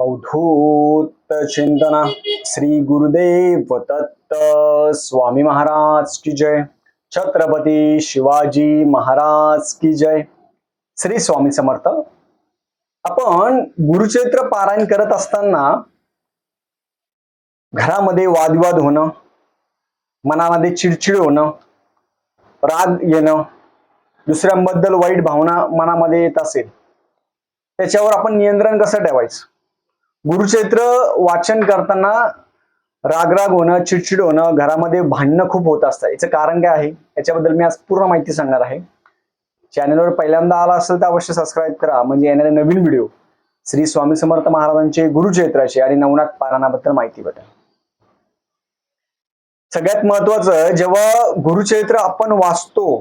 अवधूत चिंतना। श्री गुरुदेव दत्त स्वामी महाराज की जय। छत्रपती शिवाजी महाराज की जय। श्री स्वामी समर्थ। आपण गुरुचरित्र पारायण करत असताना घरामध्ये वादविवाद होणं मनामध्ये चिडचिड होणं राग येणं दुसऱ्यांबद्दल वाईट भावना मनामध्ये येत असेल त्याच्यावर आपण नियंत्रण कसं ठेवायचं? गुरुचरित्र वाचन करताना रागराग होणं चिडचिड होणं घरामध्ये भांडणं खूप होत असतं. याचं कारण काय आहे? याच्याबद्दल मी आज पूर्ण माहिती सांगणार आहे. चॅनलवर पहिल्यांदा आला असेल तर अवश्य सबस्क्राईब करा. म्हणजे येणारे नवीन व्हिडिओ श्री स्वामी समर्थ महाराजांचे गुरुचरित्राचे आणि नवनाथ पारायणाबद्दल माहिती भेटेल. सगळ्यात महत्वाचं जेव्हा गुरुचरित्र आपण वाचतो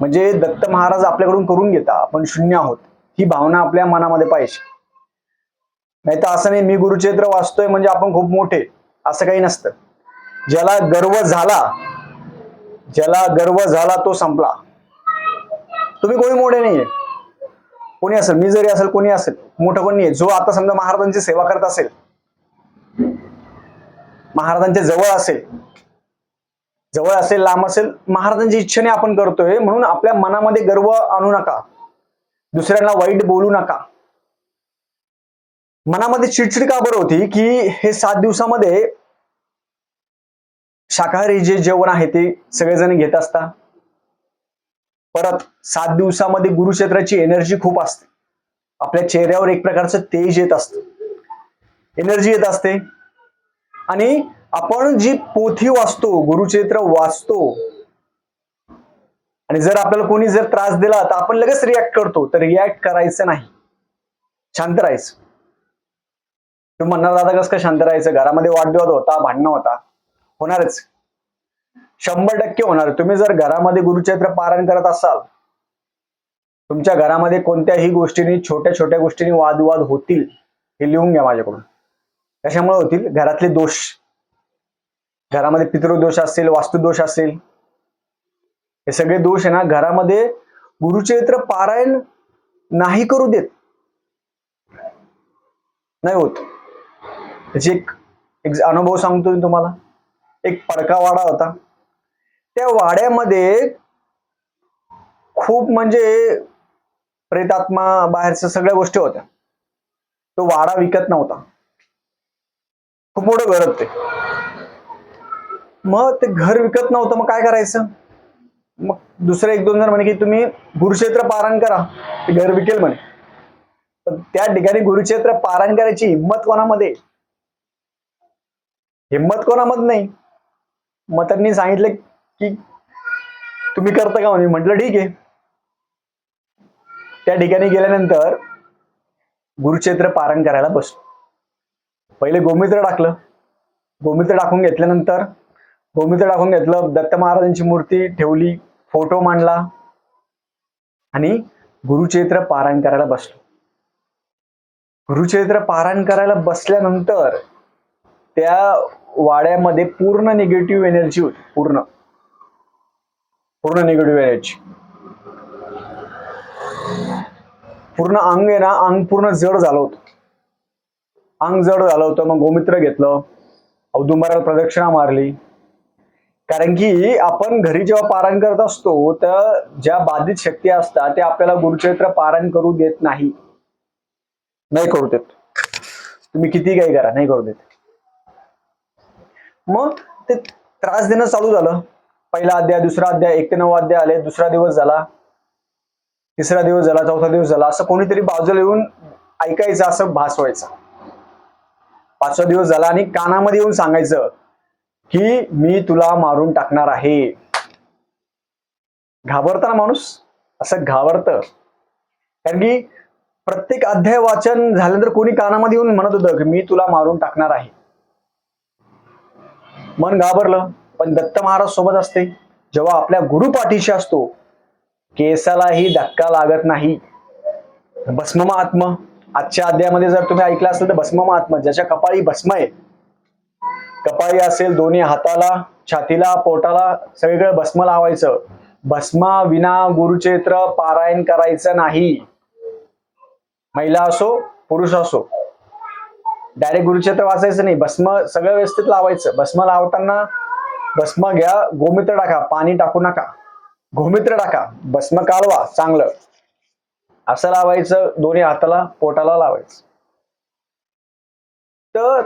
म्हणजे दत्त महाराज आपल्याकडून करून घेता आपण शून्य आहोत. ही भावना आपल्या मनामध्ये पाहिजे. नाही तर असं नाही मी गुरुचरित्र वाचतोय म्हणजे आपण खूप मोठे. असं काही नसतं. ज्याला गर्व झाला ज्याला गर्व झाला तो संपला. तुम्ही कोणी मोठे नाहीये. कोणी असेल मी जरी असेल कोणी असेल मोठं कोणी आहे जो आता समजा महाराजांची सेवा करत असेल महाराजांच्या जवळ असेल जवळ असेल लांब असेल महाराजांच्या इच्छेने आपण करतोय. म्हणून आपल्या मनामध्ये गर्व आणू नका. दुसऱ्यांना वाईट बोलू नका. मनामध्ये चिडचिड का बरं होती की हे सात दिवसामध्ये शाकाहारी जे जेवण आहे ते सगळेजण घेत असता? परत सात दिवसामध्ये गुरुक्षेत्राची एनर्जी खूप असते. आपल्या चेहऱ्यावर एक प्रकारचं तेज येत असतं. एनर्जी येत असते. आणि आपण जी पोथी वाचतो गुरुचरित्र वाचतो आणि जर आपल्याला कोणी जर त्रास दिला तर आपण लगेच रिॲक्ट करतो. तर रिॲक्ट करायचं नाही. शांत राहायचं. तुम्ही म्हणणार दादा कसं का शांत राहायचं? घरामध्ये वादविवाद होता भांडणं होता. होणारच. शंभर टक्के होणार. तुम्ही जर घरामध्ये गुरुचरित्र पारायण करत असाल तुमच्या घरामध्ये कोणत्याही गोष्टींनी छोट्या छोट्या गोष्टींनी वादविवाद होतील हे लिहून घ्या माझ्याकडून. कशामुळे होतील? घरातले दोष. घरामध्ये पितृदोष असेल वास्तुदोष असेल हे सगळे दोष आहे ना घरामध्ये गुरुचरित्र पारायण नाही करू देत. नाही होत. त्याची एक एक अनुभव सांगतो मी तुम्हाला. एक पडका वाडा होता. त्या वाड्यामध्ये खूप म्हणजे प्रेतात्मा बाहेरच्या सगळ्या गोष्टी होत्या. तो वाडा विकत नव्हता. खूप मोठं घर ते. मग ते घर विकत नव्हतं मग काय करायचं? मग दुसरे एक दोन जण म्हणे की तुम्ही गुरुक्षेत्र पारायण करा. ते घर विकेल म्हणे. पण त्या ठिकाणी गुरुक्षेत्र पारायण करायची हिंमत कोणामध्ये? हिंमत कोणामध्ये नाही. मग त्यांनी सांगितलं की तुम्ही करता का? म्हणे म्हटलं ठीक आहे. त्या ठिकाणी गेल्यानंतर गुरुक्षेत्र पारायण करायला बसलो. पहिले गोमित्र टाकलं. गोमित्र टाकून घेतल्यानंतर गोमित्र टाकून घेतलं. दत्त महाराजांची मूर्ती ठेवली फोटो मांडला आणि गुरुक्षेत्र पारायण करायला बसलो. गुरुक्षेत्र पारायण करायला बसल्यानंतर त्या वाड्यामध्ये पूर्ण निगेटिव्ह एनर्जी होती पूर्ण. पूर्ण निगेटिव्ह एनर्जी पूर्ण अंग आहे ना अंग पूर्ण जड झालं होतं. अंग जड झालं होतं मग गोमित्र घेतलं. औदुंबराला प्रदक्षिणा मारली. कारण की आपण घरी जेव्हा पारायण करत असतो तर ज्या बाधित शक्ती असतात त्या आपल्याला गुरुचरित्र पारायण करू देत नाही. नाही करू देत. तुम्ही किती काही करा नाही करू देत. मग ते त्रास देणं चालू झालं. पहिला अध्याय दुसरा अध्याय एक ते नऊ अध्याय आले दुसरा दिवस झाला तिसरा दिवस झाला चौथा दिवस झाला असं कोणीतरी बाजूला येऊन ऐकायचं असं भास व्हायचा पाचवा दिवस झाला आणि कानामध्ये येऊन सांगायचं की मी तुला मारून टाकणार आहे. घाबरता ना माणूस? असं घाबरत. कारण की प्रत्येक अध्याय वाचन झाल्यानंतर कोणी कानामध्ये येऊन म्हणत होतं की मी तुला मारून टाकणार आहे. मन घाबरलं पण दत्त महाराज सोबत असते. जेव्हा आपल्या गुरुपाठीशी असतो केसालाही धक्का लागत नाही. भस्म महात्म आजच्या अध्यायामध्ये जर तुम्ही ऐकलं असेल तर भस्म महात्म ज्याच्या कपाळी भस्म आहे. कपाळी असेल दोन्ही हाताला छातीला पोटाला सगळीकडे भस्म लावायचं. भस्मा विना गुरुचेत्र पारायण करायचं नाही. महिला असो पुरुष असो. डायरेक्ट गुरुक्षेत्र वाचायचं नाही. भस्म सगळं व्यवस्थित लावायचं. भस्म लावताना भस्म घ्या गोमित्र टाका पाणी टाकू नका. गोमित्र टाका. भस्म काढवा चांगलं. असं लावायचं दोन्ही हाताला पोटाला लावायचं. तर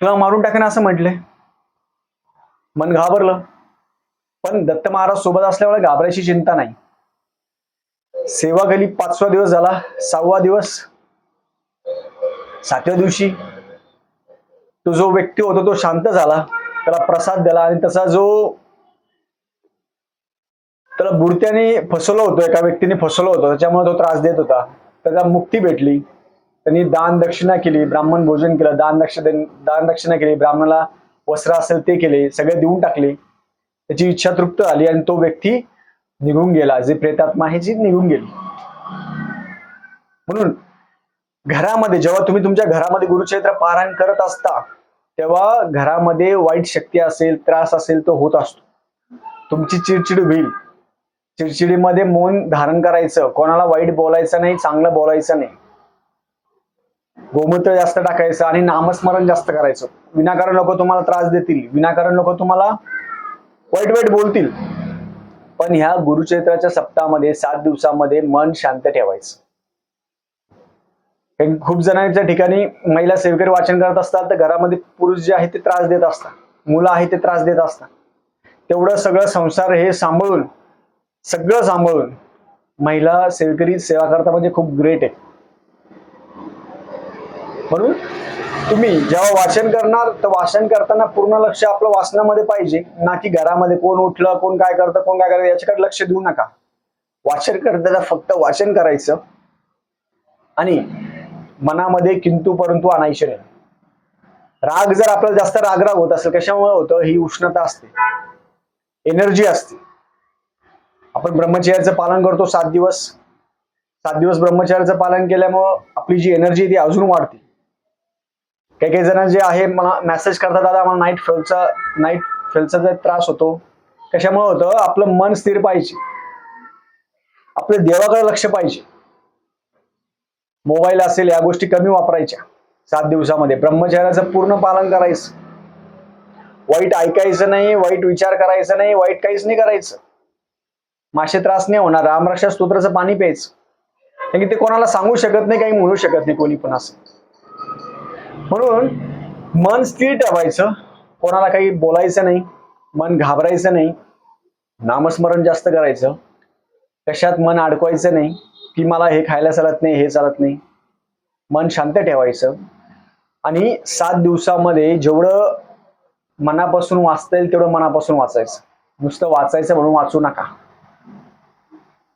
तुला मारून टाकेन असं म्हटलंय मन घाबरलं. पण दत्त महाराज सोबत असल्यामुळे घाबरायची चिंता नाही. सेवा गेली पाचवा दिवस झाला. सहावा दिवस. सातव्या दिवशी तो जो व्यक्ती होता तो शांत झाला. त्याला प्रसाद दिला आणि त्याचा जो त्याला बुडत्याने फसवलं होतं एका व्यक्तीने फसवलं होतं त्याच्यामुळे तो त्रास देत होता. त्याला मुक्ती भेटली. त्यांनी दान दक्षिणा केली ब्राह्मण भोजन केलं. दान दक्षिणा दान दक्षिणा केली. ब्राह्मणाला वस्त्र असेल ते केले सगळे देऊन टाकले. त्याची इच्छा तृप्त झाली आणि तो व्यक्ती निघून गेला. जे प्रेतात्मा आहे जी निघून गेली. म्हणून घरामध्ये जेव्हा तुम्ही तुमच्या घरामध्ये गुरुक्षेत्र पारायण करत असता तेव्हा घरामध्ये वाईट शक्ती असेल त्रास असेल तो होत असतो. तुमची चिडचिड होईल. चिडचिडीमध्ये मौन धारण करायचं. कोणाला वाईट बोलायचं नाही चांगलं बोलायचं नाही. गोमूत्र जास्त टाकायचं आणि नामस्मरण जास्त करायचं. विनाकारण लोक तुम्हाला त्रास देतील. विनाकारण लोक तुम्हाला वाईट वाईट बोलतील. पण ह्या गुरुचरित्राच्या सप्ताहामध्ये सात दिवसामध्ये मन शांत ठेवायचं. खूप जणांच्या ठिकाणी महिला सेवकरी वाचन करत असतात तर घरामध्ये पुरुष जे आहे ते त्रास देत असतात. मुलं आहेत ते त्रास देत असतात. तेवढं सगळं संसार हे सांभाळून सगळं सांभाळून महिला सेवकरी सेवा करता म्हणजे खूप ग्रेट आहे. म्हणून तुम्ही जेव्हा वाचन करणार तर वाचन करताना पूर्ण लक्ष आपलं वाचनामध्ये पाहिजे ना की घरामध्ये कोण उठलं कोण काय करतं कोण काय करतं याच्याकडे लक्ष देऊ नका. वाचन करताना फक्त वाचन करायचं आणि मनामध्ये किंतु परंतु आणायचे नाही. राग जर आपल्याला जास्त रागराग होत असेल कशामुळे होतं? ही उष्णता असते. एनर्जी असते. आपण ब्रह्मचर्याचं पालन करतो सात दिवस. सात दिवस ब्रह्मचर्याचं पालन केल्यामुळं आपली जी एनर्जी ती अजून वाढते. काही काही जण जे आहे मला मेसेज करतात दादा मला नाईट फेलचा नाईट फेलचा जे त्रास होतो कशामुळे होतं? आपलं मन स्थिर पाहिजे. आपलं देवाकडे लक्ष पाहिजे. मोबाईल असेल या गोष्टी कमी वापरायच्या. सात दिवसामध्ये. ब्रह्मचर्याचं पूर्ण पालन करायचं. वाईट ऐकायचं नाही वाईट विचार करायचा नाही वाईट काहीच नाही करायचं. मासे त्रास नाही होणार. रामरक्षा स्तोत्राचं पाणी प्यायचं. कारण की ते कोणाला सांगू शकत नाही काही म्हणू शकत नाही कोणी पण असं. म्हणून मन स्थिर ठेवायचं. कोणाला काही बोलायचं नाही मन घाबरायचं नाही नामस्मरण जास्त करायचं. कशात मन अडकवायचं नाही की मला हे खायला चालत नाही हे चालत नाही. मन शांत ठेवायचं. आणि सात दिवसामध्ये जेवढं मनापासून वाचता येईल तेवढं मनापासून वाचायचं. नुसतं वाचायचं म्हणून वाचू नका.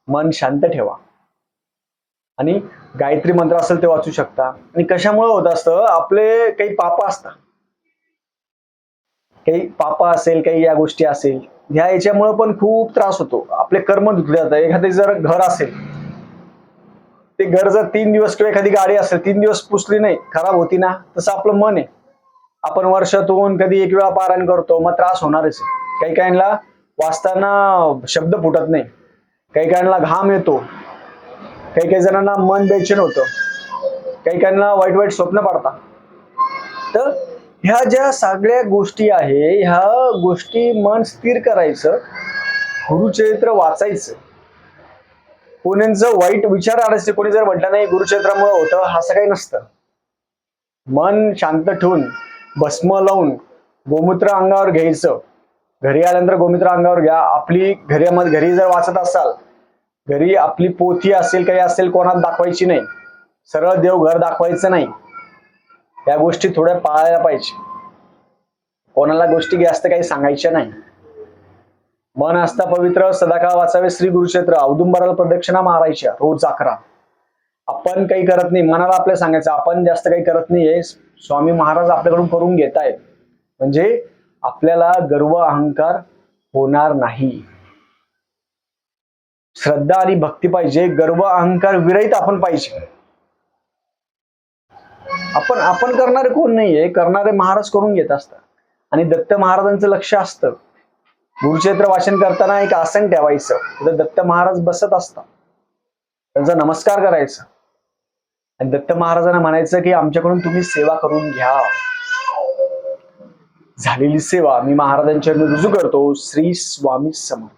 मन शांत ठेवा. आणि गायत्री मंत्र असेल ते वाचू शकता. आणि कशामुळे होत असतं? आपले काही पाप असतात. काही पापा असेल काही या गोष्टी असेल ह्या याच्यामुळे पण खूप त्रास होतो. आपले कर्म धुतले जातात. एखादे जर घर असेल ते घर जर तीन दिवस किंवा एखादी गाडी असेल तीन दिवस पुसली नाही खराब होती ना तसं आपलं मन आहे. आपण वर्षातून कधी एक वेळा पारायण करतो मग त्रास होणारच आहे. काही काहींना वाचताना शब्द फुटत नाही. काही काहींना घाम येतो. काही काही जणांना मन बेचैन होतं. काही काहींना वाईट वाईट स्वप्न पडतात. तर ह्या ज्या सगळ्या गोष्टी आहे ह्या गोष्टी मन स्थिर करायचं गुरुचरित्र वाचायचं. कोणींचं वाईट विचार आणायचे कोणी जर म्हटलं नाही गुरुक्षेत्रामुळे होतं असं काही नसतं. मन शांत ठेवून भस्म लावून गोमूत्र अंगावर घ्यायचं. घरी आल्यानंतर गोमूत्र अंगावर घ्या. आपली घरी घरी जर वाचत असाल घरी आपली पोथी असेल काही असेल कोणाला दाखवायची नाही. सरळ देव घर दाखवायचं नाही. या गोष्टी थोड्या पाळायला पाहिजे. कोणाला गोष्टी जास्त काही सांगायच्या नाही. मन असता पवित्र सदाकाळ वाचावे श्री गुरुक्षेत्र औदुंबराला प्रदक्षिणा मारायच्या रोज अकरा. आपण काही करत नाही मनाला आपल्या सांगायचं आपण जास्त काही करत नाहीये स्वामी महाराज आपल्याकडून करून घेत आहेत म्हणजे आपल्याला गर्व अहंकार होणार नाही. श्रद्धा आणि भक्ती पाहिजे गर्व अहंकार विरहित आपण पाहिजे. आपण आपण करणारे कोण नाहीये करणारे महाराज करून घेत असतात. आणि दत्त महाराजांचं लक्ष असतं. गुरुक्षेत्र वाचन करताना एक आसन ठेवायचं. दत्त महाराज बसत असतात. त्यांचा नमस्कार करायचा. आणि दत्त महाराजांना म्हणायचं की आमच्याकडून तुम्ही सेवा करून घ्या. झालेली सेवा मी महाराजांच्या रुजू करतो. श्री स्वामी समर्थ.